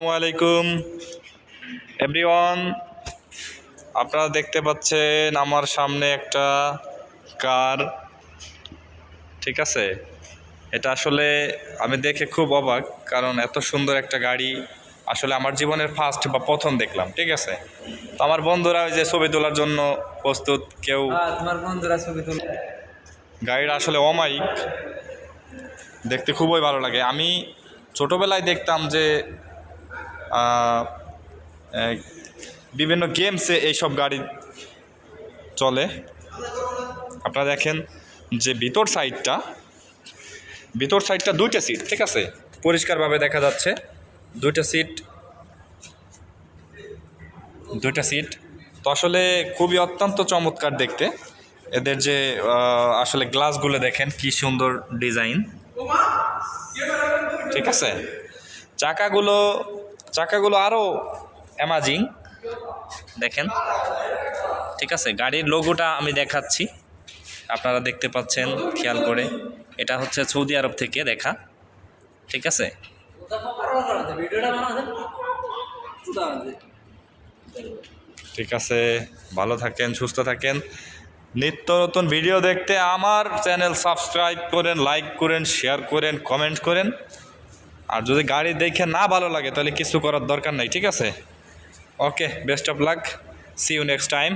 আলাইকুম এভরিওয়ান আপনারা দেখতে পাচ্ছেন আমার সামনে একটা কার। ঠিক আছে? এটা আসলে আমি দেখে খুব অবাক কারণ এত সুন্দর একটা গাড়ি আসলে আমার জীবনের ফার্স্ট বা প্রথম দেখলাম ঠিক আছে? তো আমার বন্ধুরা ওই যে ছবি তোলার জন্য প্রস্তুত কেউ তোমার বন্ধুরা ছবি তুলে। গাড়িটা আসলে অমায়িক। দেখতে খুবই ভালো লাগে। আমি ছোটোবেলায় দেখতাম যে বিভিন্ন গেমসে এইসব গাড়ি চলে। আপনারা দেখেন যে ভিতর সাইডটা ভিতর সাইডটা দুইটা সিট, ঠিক আছে? পরিষ্কারভাবে দেখা যাচ্ছে, দুইটা সিট দুইটা সিট। তো আসলে খুবই অত্যন্ত চমৎকার দেখতে। এদের যে আসলে গ্লাসগুলো দেখেন কি সুন্দর ডিজাইন। ঠিক আছে? চাকাগুলো চাকাগুলো আরও অ্যামাজিং দেখেন, ঠিক আছে, গাড়ির লোগোটা আমি দেখাচ্ছি। আপনারা দেখতে পাচ্ছেন, খেয়াল করে। এটা হচ্ছে সৌদি আরব থেকে দেখা। ঠিক আছে? ঠিক আছে, ভালো থাকেন, সুস্থ থাকেন। নিত্য নতুন ভিডিও দেখতে আমার চ্যানেল সাবস্ক্রাইব করেন লাইক করেন শেয়ার করেন কমেন্ট করেন। আর যদি গাড়ি দেখে না ভালো লাগে, তাহলে কিছু করার দরকার নাই, ঠিক আছে? Okay best of luck see you next time